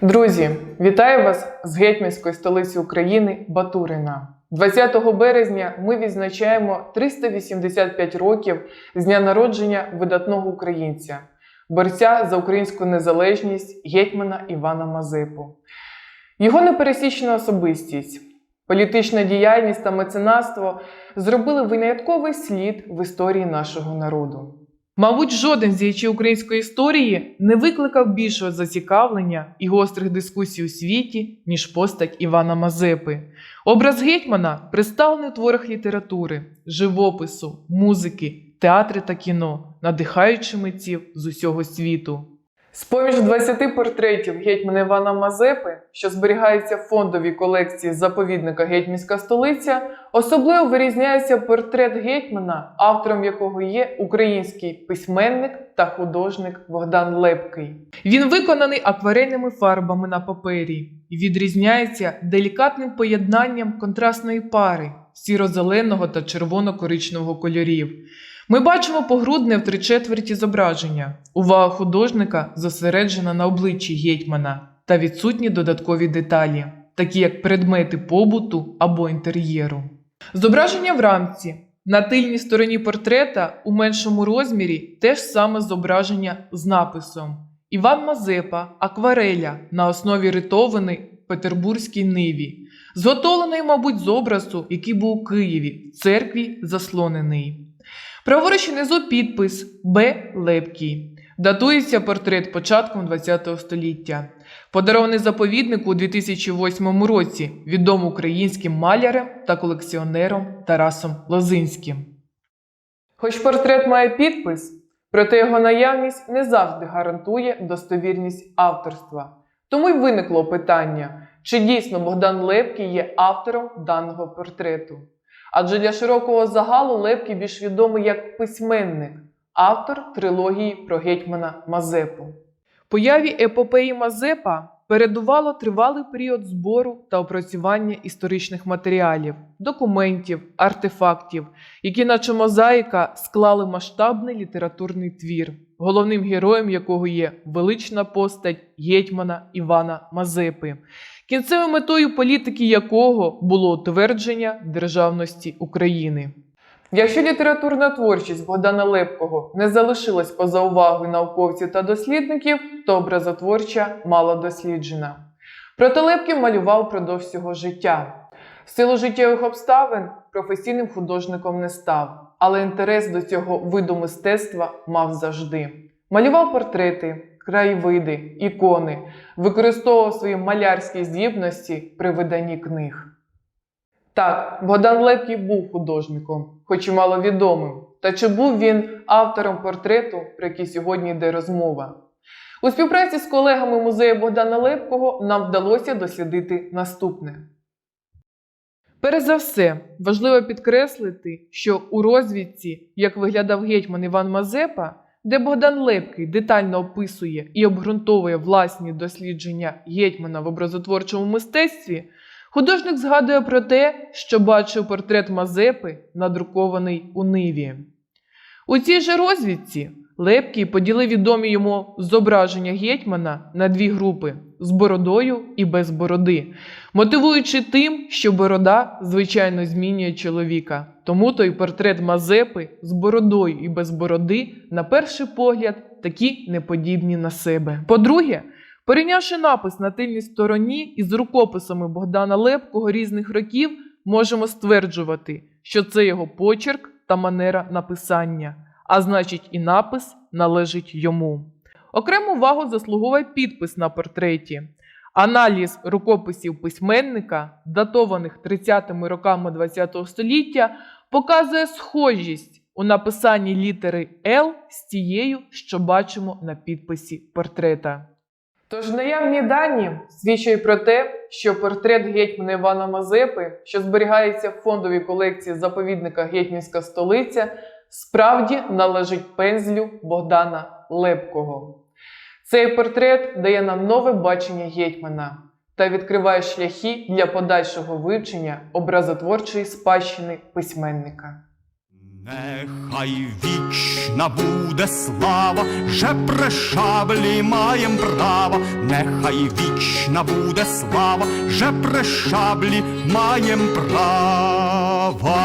Друзі, вітаю вас з гетьманської столиці України Батурина. 20 березня ми відзначаємо 385 років з дня народження видатного українця, борця за українську незалежність гетьмана Івана Мазепу. Його непересічна особистість, політична діяльність та меценатство зробили винятковий слід в історії нашого народу. Мабуть, жоден з діячів української історії не викликав більшого зацікавлення і гострих дискусій у світі, ніж постать Івана Мазепи. Образ гетьмана представлений у творах літератури, живопису, музики, театри та кіно, надихаючи митців з усього світу. З-поміж 20 портретів гетьмана Івана Мазепи, що зберігаються в фондовій колекції заповідника Гетьманська столиця, особливо вирізняється портрет гетьмана, автором якого є український письменник та художник Богдан Лепкий. Він виконаний акварельними фарбами на папері і відрізняється делікатним поєднанням контрастної пари сіро-зеленого та червоно-коричневого кольорів. Ми бачимо погрудне в три четверті зображення. Увага художника зосереджена на обличчі гетьмана та відсутні додаткові деталі, такі як предмети побуту або інтер'єру. Зображення в рамці. На тильній стороні портрета у меншому розмірі теж саме зображення з написом Іван Мазепа, аквареля на основі ритовини Петербурзькій ниві, зготовлений, мабуть, з образу, який був у Києві, в церкві заслонений. Праворуч внизу підпис Б. Лепкий. Датується портрет початком ХХ століття. Подарований заповіднику у 2008 році відомим українським малярем та колекціонером Тарасом Лозинським. Хоч портрет має підпис, проте його наявність не завжди гарантує достовірність авторства. Тому й виникло питання, чи дійсно Богдан Лепкий є автором даного портрету. Адже для широкого загалу Лепкий більш відомий як письменник, автор трилогії про гетьмана Мазепу. Появі епопеї Мазепа передувало тривалий період збору та опрацювання історичних матеріалів, документів, артефактів, які, наче мозаїка, склали масштабний літературний твір, головним героєм якого є велична постать гетьмана Івана Мазепи, кінцевою метою політики якого було утвердження державності України. Якщо літературна творчість Богдана Лепкого не залишилась поза увагою науковців та дослідників, то образотворча мало досліджена. Проте Лепкий малював впродовж всього життя. В силу життєвих обставин професійним художником не став, але інтерес до цього виду мистецтва мав завжди. Малював портрети, краєвиди, ікони, використовував свої малярські здібності при виданні книг. Так, Богдан Лепкий був художником, хоч і маловідомим. Та чи був він автором портрету, про який сьогодні йде розмова? У співпраці з колегами музею Богдана Лепкого нам вдалося дослідити наступне. Перш за все, важливо підкреслити, що у розвідці, як виглядав гетьман Іван Мазепа, де Богдан Лепкий детально описує і обґрунтовує власні дослідження гетьмана в образотворчому мистецтві, художник згадує про те, що бачив портрет Мазепи, надрукований у Ниві. У цій же розвідці Лепкий поділив відомі йому зображення гетьмана на дві групи з бородою і без бороди, мотивуючи тим, що борода звичайно змінює чоловіка. Тому той портрет Мазепи з бородою і без бороди, на перший погляд, такі неподібні на себе. По-друге, порівнявши напис на тильній стороні із рукописами Богдана Лепкого різних років, можемо стверджувати, що це його почерк та манера написання а значить, і напис належить йому. Окрему увагу заслуговує підпис на портреті. Аналіз рукописів письменника, датованих 30-ми роками ХХ століття, показує схожість у написанні літери Л з тією, що бачимо на підписі портрета. Тож наявні дані свідчать про те, що портрет гетьмана Івана Мазепи, що зберігається в фондовій колекції заповідника Гетьманська столиця, справді належить пензлю Богдана Лепкого. Цей портрет дає нам нове бачення гетьмана та відкриває шляхи для подальшого вивчення образотворчої спадщини письменника. Нехай вічна буде слава, же при шаблі маєм право, нехай вічна буде слава, же при шаблі маєм право.